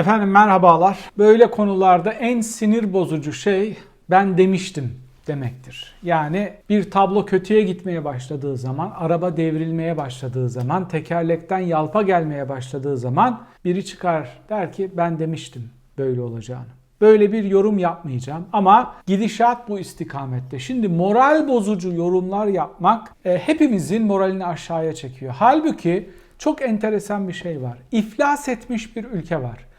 Efendim merhabalar. Böyle konularda en sinir bozucu şey ben demiştim demektir. Yani bir tablo kötüye gitmeye başladığı zaman, araba devrilmeye başladığı zaman, tekerlekten yalpa gelmeye başladığı zaman biri çıkar der ki ben demiştim böyle olacağını. Böyle bir yorum yapmayacağım ama gidişat bu istikamette. Şimdi moral bozucu yorumlar yapmak e, hepimizin moralini aşağıya çekiyor. Halbuki çok enteresan bir şey var. İflas etmiş bir ülke var.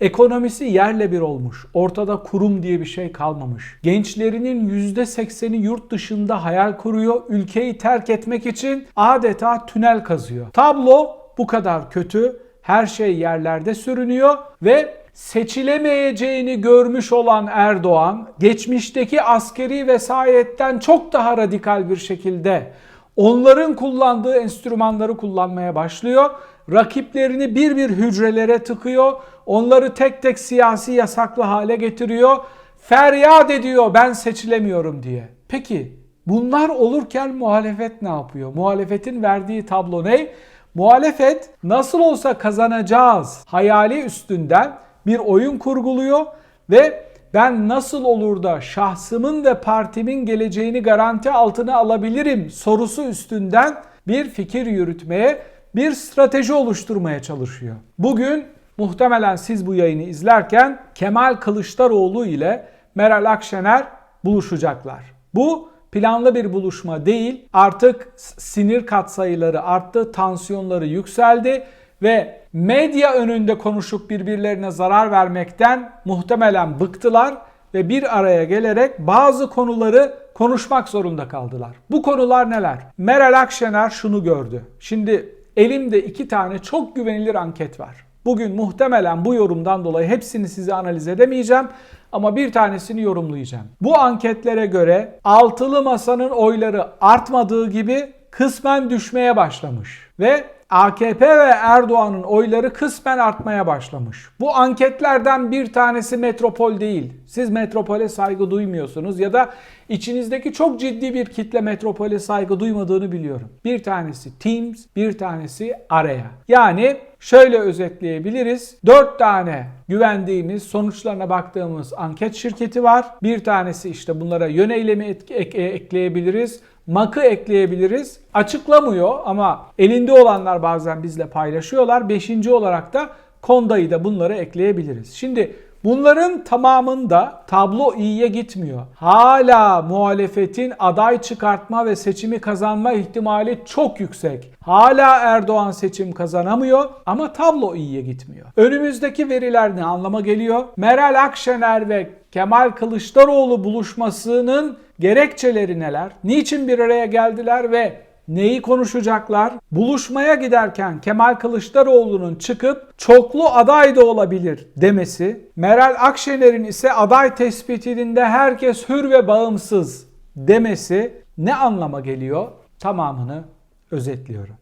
Ekonomisi yerle bir olmuş. Ortada kurum diye bir şey kalmamış. Gençlerinin %80'i yurt dışında hayal kuruyor. Ülkeyi terk etmek için adeta tünel kazıyor. Tablo bu kadar kötü. Her şey yerlerde sürünüyor ve seçilemeyeceğini görmüş olan Erdoğan geçmişteki askeri vesayetten çok daha radikal bir şekilde onların kullandığı enstrümanları kullanmaya başlıyor. Rakiplerini bir bir hücrelere tıkıyor. Onları tek tek siyasi yasaklı hale getiriyor. Feryat ediyor ben seçilemiyorum diye. Peki bunlar olurken muhalefet ne yapıyor? Muhalefetin verdiği tablo ne? Muhalefet nasıl olsa kazanacağız hayali üstünden bir oyun kurguluyor ve ben nasıl olur da şahsımın ve partimin geleceğini garanti altına alabilirim sorusu üstünden bir fikir yürütmeye, bir strateji oluşturmaya çalışıyor. Bugün muhtemelen siz bu yayını izlerken Kemal Kılıçdaroğlu ile Meral Akşener buluşacaklar. Bu planlı bir buluşma değil. Artık sinir katsayıları arttı, tansiyonları yükseldi ve medya önünde konuşup birbirlerine zarar vermekten muhtemelen bıktılar ve bir araya gelerek bazı konuları konuşmak zorunda kaldılar. Bu konular neler? Meral Akşener şunu gördü. Şimdi elimde iki tane çok güvenilir anket var. Bugün muhtemelen bu yorumdan dolayı hepsini size analiz edemeyeceğim ama bir tanesini yorumlayacağım. Bu anketlere göre altılı masanın oyları artmadığı gibi kısmen düşmeye başlamış ve AKP ve Erdoğan'ın oyları kısmen artmaya başlamış. Bu anketlerden bir tanesi metropol değil. Siz metropole saygı duymuyorsunuz ya da içinizdeki çok ciddi bir kitle metropole saygı duymadığını biliyorum. Bir tanesi Teams, bir tanesi Araya. Yani şöyle özetleyebiliriz. 4 tane güvendiğimiz, sonuçlarına baktığımız anket şirketi var. Bir tanesi işte bunlara yön eylemi ek- ekleyebiliriz. MAK'ı ekleyebiliriz. Açıklamıyor ama elinde olanlar bazen bizle paylaşıyorlar. Beşinci olarak da Konda'yı da bunları ekleyebiliriz. Şimdi bunların tamamında tablo iyiye gitmiyor. Hala muhalefetin aday çıkartma ve seçimi kazanma ihtimali çok yüksek. Hala Erdoğan seçim kazanamıyor ama tablo iyiye gitmiyor. Önümüzdeki veriler ne anlama geliyor? Meral Akşener ve Kemal Kılıçdaroğlu buluşmasının gerekçeleri neler? Niçin bir araya geldiler ve neyi konuşacaklar? Buluşmaya giderken Kemal Kılıçdaroğlu'nun çıkıp çoklu aday da olabilir demesi, Meral Akşener'in ise aday tespitinde herkes hür ve bağımsız demesi ne anlama geliyor? Tamamını özetliyorum.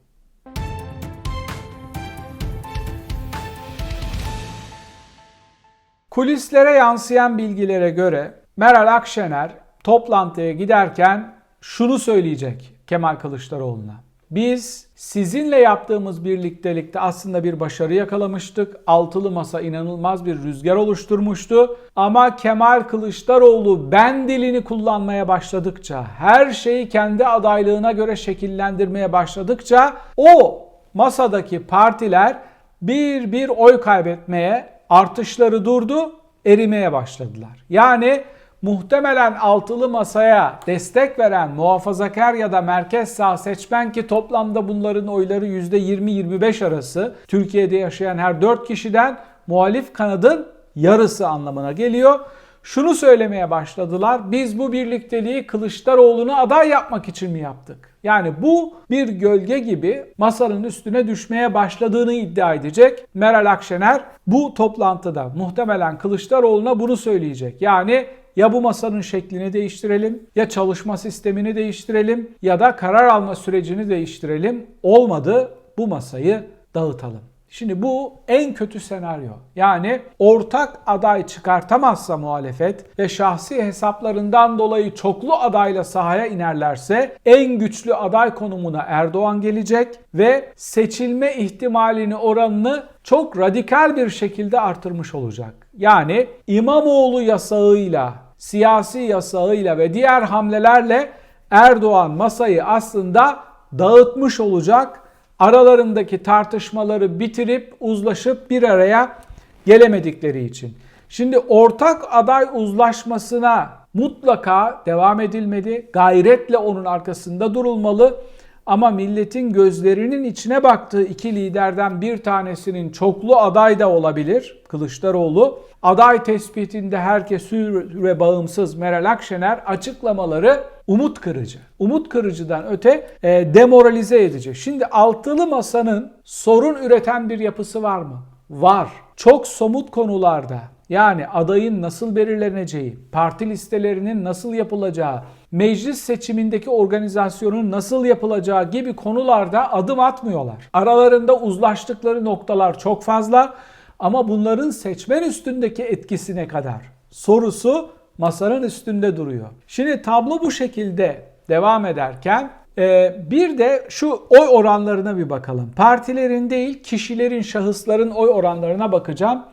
Kulislere yansıyan bilgilere göre Meral Akşener toplantıya giderken şunu söyleyecek Kemal Kılıçdaroğlu'na. Biz sizinle yaptığımız birliktelikte aslında bir başarı yakalamıştık. Altılı masa inanılmaz bir rüzgar oluşturmuştu. Ama Kemal Kılıçdaroğlu ben dilini kullanmaya başladıkça, her şeyi kendi adaylığına göre şekillendirmeye başladıkça o masadaki partiler bir bir oy kaybetmeye, artışları durdu, erimeye başladılar. Yani muhtemelen altılı masaya destek veren muhafazakar ya da merkez sağ seçmen ki toplamda bunların oyları %20-25 arası Türkiye'de yaşayan her 4 kişiden muhalif kanadın yarısı anlamına geliyor. Şunu söylemeye başladılar. Biz bu birlikteliği Kılıçdaroğlu'nu aday yapmak için mi yaptık? Yani bu bir gölge gibi masanın üstüne düşmeye başladığını iddia edecek. Meral Akşener bu toplantıda muhtemelen Kılıçdaroğlu'na bunu söyleyecek. Yani ya bu masanın şeklini değiştirelim, ya çalışma sistemini değiştirelim ya da karar alma sürecini değiştirelim. Olmadı bu masayı dağıtalım. Şimdi bu en kötü senaryo. Yani ortak aday çıkartamazsa muhalefet ve şahsi hesaplarından dolayı çoklu adayla sahaya inerlerse en güçlü aday konumuna Erdoğan gelecek ve seçilme ihtimalini oranını çok radikal bir şekilde artırmış olacak. Yani İmamoğlu yasağıyla, siyasi yasağıyla ve diğer hamlelerle Erdoğan masayı aslında dağıtmış olacak aralarındaki tartışmaları bitirip uzlaşıp bir araya gelemedikleri için. Şimdi ortak aday uzlaşmasına mutlaka devam edilmeli. Gayretle onun arkasında durulmalı. Ama milletin gözlerinin içine baktığı iki liderden bir tanesinin çoklu aday da olabilir. Kılıçdaroğlu. Aday tespitinde herkes hür ve bağımsız Meral Akşener açıklamaları umut kırıcı. Umut kırıcıdan öte e, demoralize edici. Şimdi altılı masanın sorun üreten bir yapısı var mı? Var. Çok somut konularda yani adayın nasıl belirleneceği, parti listelerinin nasıl yapılacağı, meclis seçimindeki organizasyonun nasıl yapılacağı gibi konularda adım atmıyorlar. Aralarında uzlaştıkları noktalar çok fazla ama bunların seçmen üstündeki etkisine kadar sorusu masanın üstünde duruyor. Şimdi tablo bu şekilde devam ederken e, bir de şu oy oranlarına bir bakalım. Partilerin değil kişilerin, şahısların oy oranlarına bakacağım.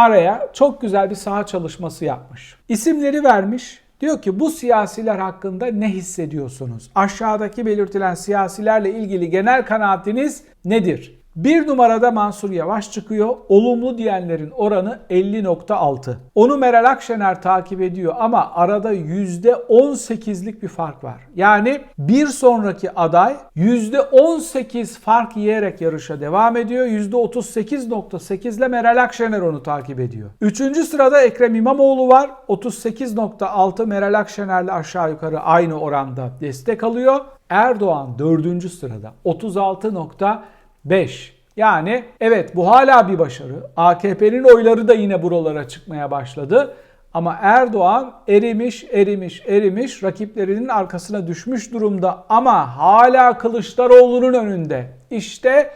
Araya çok güzel bir saha çalışması yapmış. İsimleri vermiş. Diyor ki bu siyasiler hakkında ne hissediyorsunuz? Aşağıdaki belirtilen siyasilerle ilgili genel kanaatiniz nedir? Bir numarada Mansur Yavaş çıkıyor. Olumlu diyenlerin oranı 50.6. Onu Meral Akşener takip ediyor ama arada %18'lik bir fark var. Yani bir sonraki aday %18 fark yiyerek yarışa devam ediyor. %38.8 ile Meral Akşener onu takip ediyor. Üçüncü sırada Ekrem İmamoğlu var. 38.6 Meral Akşener'le aşağı yukarı aynı oranda destek alıyor. Erdoğan dördüncü sırada 36.5 5. Yani evet bu hala bir başarı. AKP'nin oyları da yine buralara çıkmaya başladı. Ama Erdoğan erimiş, erimiş, erimiş, rakiplerinin arkasına düşmüş durumda ama hala Kılıçdaroğlu'nun önünde. İşte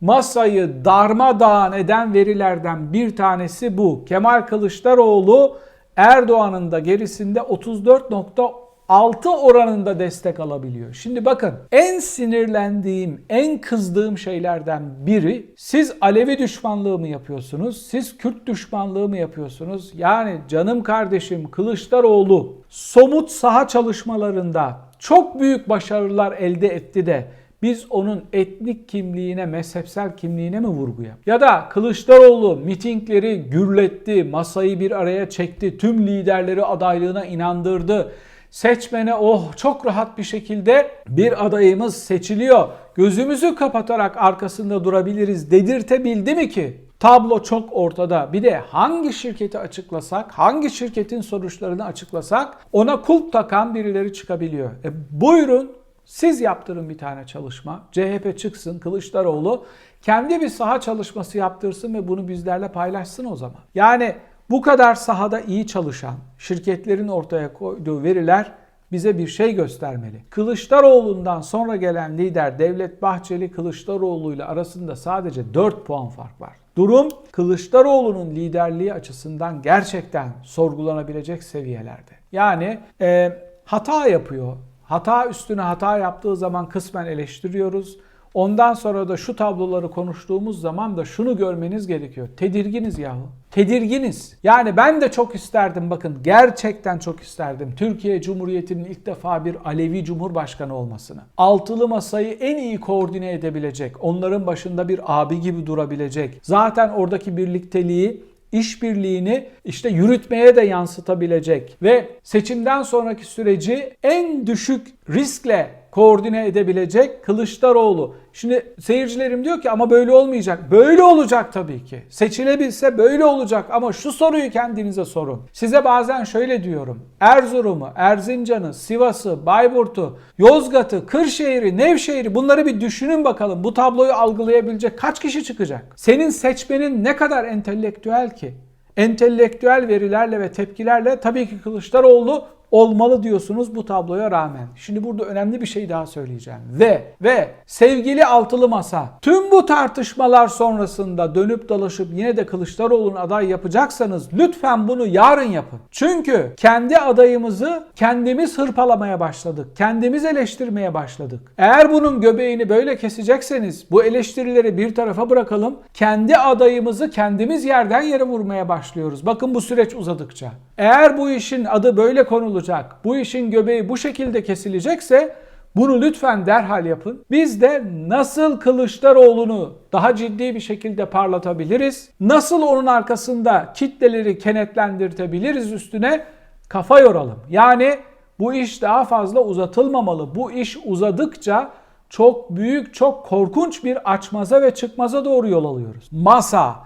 masayı darmadağın eden verilerden bir tanesi bu. Kemal Kılıçdaroğlu Erdoğan'ın da gerisinde 34.10 6 oranında destek alabiliyor. Şimdi bakın en sinirlendiğim, en kızdığım şeylerden biri siz Alevi düşmanlığı mı yapıyorsunuz? Siz Kürt düşmanlığı mı yapıyorsunuz? Yani canım kardeşim Kılıçdaroğlu somut saha çalışmalarında çok büyük başarılar elde etti de biz onun etnik kimliğine, mezhepsel kimliğine mi vurgu yap? Ya da Kılıçdaroğlu mitingleri gürletti, masayı bir araya çekti, tüm liderleri adaylığına inandırdı seçmene oh çok rahat bir şekilde bir adayımız seçiliyor. Gözümüzü kapatarak arkasında durabiliriz dedirtebildi mi ki? Tablo çok ortada. Bir de hangi şirketi açıklasak, hangi şirketin sonuçlarını açıklasak ona kulp takan birileri çıkabiliyor. E buyurun siz yaptırın bir tane çalışma. CHP çıksın, Kılıçdaroğlu kendi bir saha çalışması yaptırsın ve bunu bizlerle paylaşsın o zaman. Yani bu kadar sahada iyi çalışan şirketlerin ortaya koyduğu veriler bize bir şey göstermeli. Kılıçdaroğlu'ndan sonra gelen lider Devlet Bahçeli Kılıçdaroğlu ile arasında sadece 4 puan fark var. Durum Kılıçdaroğlu'nun liderliği açısından gerçekten sorgulanabilecek seviyelerde. Yani e, hata yapıyor. Hata üstüne hata yaptığı zaman kısmen eleştiriyoruz. Ondan sonra da şu tabloları konuştuğumuz zaman da şunu görmeniz gerekiyor. Tedirginiz yahu. Tedirginiz. Yani ben de çok isterdim bakın gerçekten çok isterdim Türkiye Cumhuriyeti'nin ilk defa bir Alevi Cumhurbaşkanı olmasını. Altılı masayı en iyi koordine edebilecek, onların başında bir abi gibi durabilecek. Zaten oradaki birlikteliği işbirliğini işte yürütmeye de yansıtabilecek ve seçimden sonraki süreci en düşük riskle koordine edebilecek Kılıçdaroğlu. Şimdi seyircilerim diyor ki ama böyle olmayacak. Böyle olacak tabii ki. Seçilebilse böyle olacak ama şu soruyu kendinize sorun. Size bazen şöyle diyorum. Erzurum'u, Erzincan'ı, Sivas'ı, Bayburt'u, Yozgat'ı, Kırşehir'i, Nevşehir'i bunları bir düşünün bakalım. Bu tabloyu algılayabilecek kaç kişi çıkacak? Senin seçmenin ne kadar entelektüel ki? entelektüel verilerle ve tepkilerle tabii ki Kılıçdaroğlu olmalı diyorsunuz bu tabloya rağmen. Şimdi burada önemli bir şey daha söyleyeceğim. Ve ve sevgili altılı masa tüm bu tartışmalar sonrasında dönüp dolaşıp yine de Kılıçdaroğlu'nun aday yapacaksanız lütfen bunu yarın yapın. Çünkü kendi adayımızı kendimiz hırpalamaya başladık. Kendimiz eleştirmeye başladık. Eğer bunun göbeğini böyle kesecekseniz bu eleştirileri bir tarafa bırakalım. Kendi adayımızı kendimiz yerden yere vurmaya başlıyoruz. Bakın bu süreç uzadıkça. Eğer bu işin adı böyle konulacak, bu işin göbeği bu şekilde kesilecekse bunu lütfen derhal yapın. Biz de nasıl Kılıçdaroğlu'nu daha ciddi bir şekilde parlatabiliriz? Nasıl onun arkasında kitleleri kenetlendirtebiliriz üstüne kafa yoralım. Yani bu iş daha fazla uzatılmamalı. Bu iş uzadıkça çok büyük, çok korkunç bir açmaza ve çıkmaza doğru yol alıyoruz. Masa,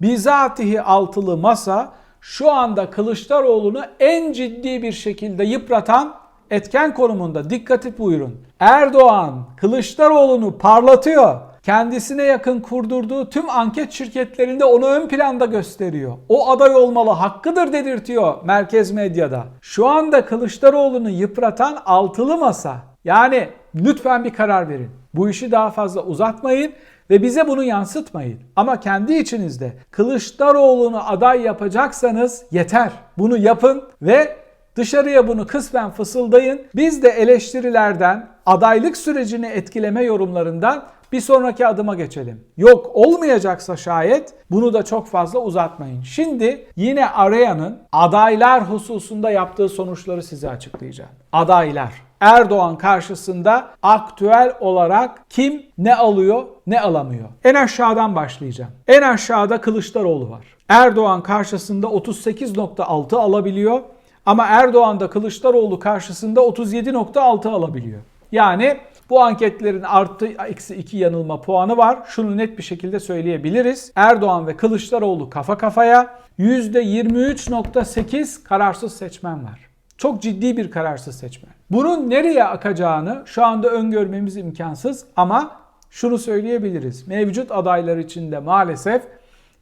bizatihi altılı masa şu anda Kılıçdaroğlu'nu en ciddi bir şekilde yıpratan etken konumunda. Dikkati buyurun. Erdoğan Kılıçdaroğlu'nu parlatıyor. Kendisine yakın kurdurduğu tüm anket şirketlerinde onu ön planda gösteriyor. O aday olmalı hakkıdır dedirtiyor merkez medyada. Şu anda Kılıçdaroğlu'nu yıpratan altılı masa. Yani lütfen bir karar verin. Bu işi daha fazla uzatmayın ve bize bunu yansıtmayın. Ama kendi içinizde Kılıçdaroğlu'nu aday yapacaksanız yeter. Bunu yapın ve dışarıya bunu kısmen fısıldayın. Biz de eleştirilerden, adaylık sürecini etkileme yorumlarından bir sonraki adıma geçelim. Yok olmayacaksa şayet bunu da çok fazla uzatmayın. Şimdi yine Araya'nın adaylar hususunda yaptığı sonuçları size açıklayacağım. Adaylar. Erdoğan karşısında aktüel olarak kim ne alıyor ne alamıyor. En aşağıdan başlayacağım. En aşağıda Kılıçdaroğlu var. Erdoğan karşısında 38.6 alabiliyor. Ama Erdoğan da Kılıçdaroğlu karşısında 37.6 alabiliyor. Yani bu anketlerin artı eksi 2 yanılma puanı var. Şunu net bir şekilde söyleyebiliriz. Erdoğan ve Kılıçdaroğlu kafa kafaya. %23.8 kararsız seçmen var. Çok ciddi bir kararsız seçmen. Bunun nereye akacağını şu anda öngörmemiz imkansız ama şunu söyleyebiliriz. Mevcut adaylar içinde maalesef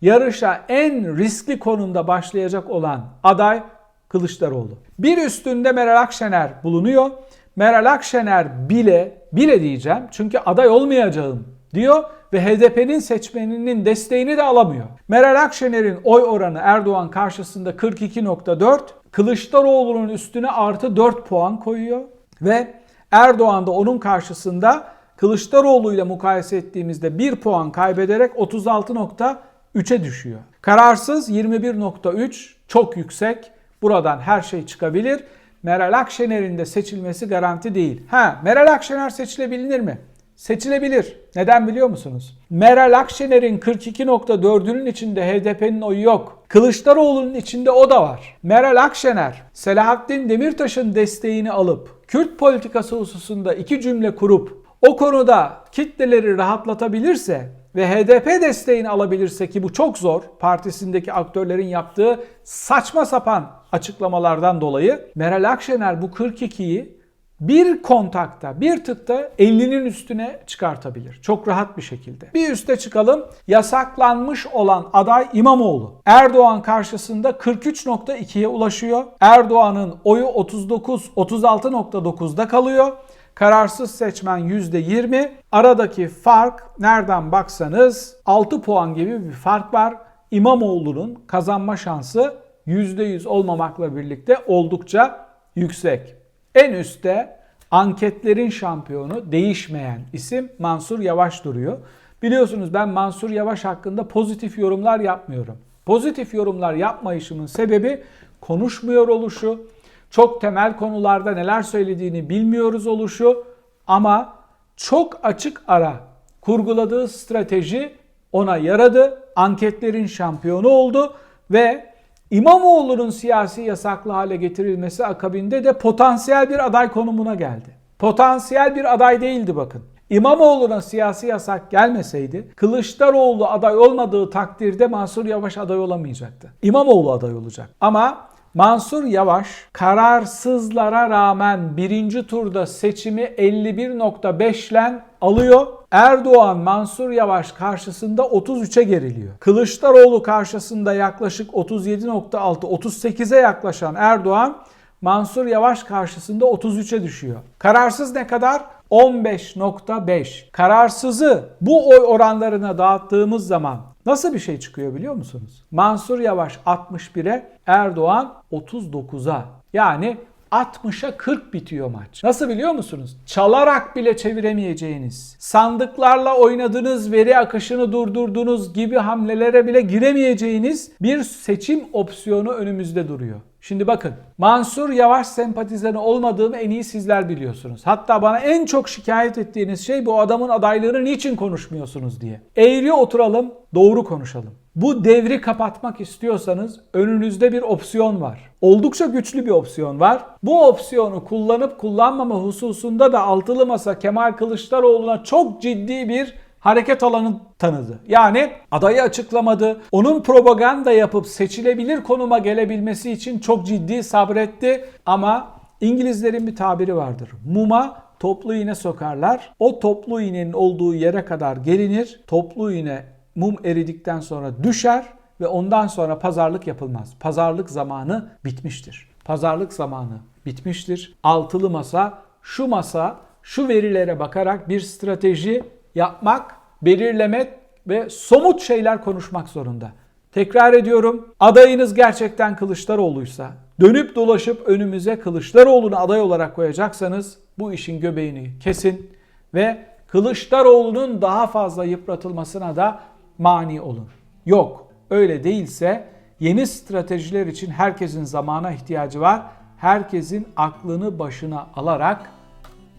yarışa en riskli konumda başlayacak olan aday Kılıçdaroğlu. Bir üstünde Meral Akşener bulunuyor. Meral Akşener bile, bile diyeceğim çünkü aday olmayacağım diyor ve HDP'nin seçmeninin desteğini de alamıyor. Meral Akşener'in oy oranı Erdoğan karşısında 42.4, Kılıçdaroğlu'nun üstüne artı 4 puan koyuyor ve Erdoğan da onun karşısında Kılıçdaroğlu ile mukayese ettiğimizde 1 puan kaybederek 36.3'e düşüyor. Kararsız 21.3 çok yüksek. Buradan her şey çıkabilir. Meral Akşener'in de seçilmesi garanti değil. Ha, Meral Akşener seçilebilir mi? Seçilebilir. Neden biliyor musunuz? Meral Akşener'in 42.4'ünün içinde HDP'nin oyu yok. Kılıçdaroğlu'nun içinde o da var. Meral Akşener, Selahattin Demirtaş'ın desteğini alıp Kürt politikası hususunda iki cümle kurup o konuda kitleleri rahatlatabilirse ve HDP desteğini alabilirse ki bu çok zor partisindeki aktörlerin yaptığı saçma sapan açıklamalardan dolayı Meral Akşener bu 42'yi bir kontakta, bir tıkta 50'nin üstüne çıkartabilir. Çok rahat bir şekilde. Bir üste çıkalım. Yasaklanmış olan aday İmamoğlu. Erdoğan karşısında 43.2'ye ulaşıyor. Erdoğan'ın oyu 39, 36.9'da kalıyor. Kararsız seçmen %20. Aradaki fark nereden baksanız 6 puan gibi bir fark var. İmamoğlu'nun kazanma şansı %100 olmamakla birlikte oldukça yüksek. En üstte anketlerin şampiyonu değişmeyen isim Mansur Yavaş duruyor. Biliyorsunuz ben Mansur Yavaş hakkında pozitif yorumlar yapmıyorum. Pozitif yorumlar yapmayışımın sebebi konuşmuyor oluşu, çok temel konularda neler söylediğini bilmiyoruz oluşu ama çok açık ara kurguladığı strateji ona yaradı. Anketlerin şampiyonu oldu ve İmamoğlu'nun siyasi yasaklı hale getirilmesi akabinde de potansiyel bir aday konumuna geldi. Potansiyel bir aday değildi bakın. İmamoğlu'na siyasi yasak gelmeseydi Kılıçdaroğlu aday olmadığı takdirde Mansur Yavaş aday olamayacaktı. İmamoğlu aday olacak. Ama Mansur Yavaş kararsızlara rağmen birinci turda seçimi 51.5 ile alıyor. Erdoğan Mansur Yavaş karşısında 33'e geriliyor. Kılıçdaroğlu karşısında yaklaşık 37.6 38'e yaklaşan Erdoğan Mansur Yavaş karşısında 33'e düşüyor. Kararsız ne kadar? 15.5. Kararsızı bu oy oranlarına dağıttığımız zaman nasıl bir şey çıkıyor biliyor musunuz? Mansur Yavaş 61'e, Erdoğan 39'a. Yani 60'a 40 bitiyor maç. Nasıl biliyor musunuz? Çalarak bile çeviremeyeceğiniz, sandıklarla oynadığınız, veri akışını durdurduğunuz gibi hamlelere bile giremeyeceğiniz bir seçim opsiyonu önümüzde duruyor. Şimdi bakın Mansur Yavaş sempatizanı olmadığımı en iyi sizler biliyorsunuz. Hatta bana en çok şikayet ettiğiniz şey bu adamın adaylığını niçin konuşmuyorsunuz diye. Eğri oturalım, doğru konuşalım. Bu devri kapatmak istiyorsanız önünüzde bir opsiyon var. Oldukça güçlü bir opsiyon var. Bu opsiyonu kullanıp kullanmama hususunda da altılı masa Kemal Kılıçdaroğlu'na çok ciddi bir hareket alanı tanıdı. Yani adayı açıklamadı. Onun propaganda yapıp seçilebilir konuma gelebilmesi için çok ciddi sabretti ama İngilizlerin bir tabiri vardır. Muma toplu iğne sokarlar. O toplu iğnenin olduğu yere kadar gelinir. Toplu iğne mum eridikten sonra düşer ve ondan sonra pazarlık yapılmaz. Pazarlık zamanı bitmiştir. Pazarlık zamanı bitmiştir. Altılı masa, şu masa, şu verilere bakarak bir strateji yapmak, belirlemek ve somut şeyler konuşmak zorunda. Tekrar ediyorum. Adayınız gerçekten Kılıçdaroğlu'ysa, dönüp dolaşıp önümüze Kılıçdaroğlu'nu aday olarak koyacaksanız bu işin göbeğini kesin ve Kılıçdaroğlu'nun daha fazla yıpratılmasına da mani olun. Yok, öyle değilse yeni stratejiler için herkesin zamana ihtiyacı var. Herkesin aklını başına alarak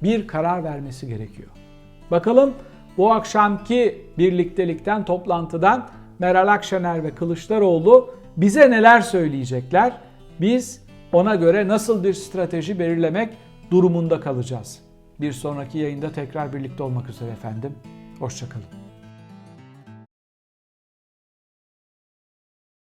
bir karar vermesi gerekiyor. Bakalım bu akşamki birliktelikten, toplantıdan Meral Akşener ve Kılıçdaroğlu bize neler söyleyecekler? Biz ona göre nasıl bir strateji belirlemek durumunda kalacağız. Bir sonraki yayında tekrar birlikte olmak üzere efendim. Hoşçakalın.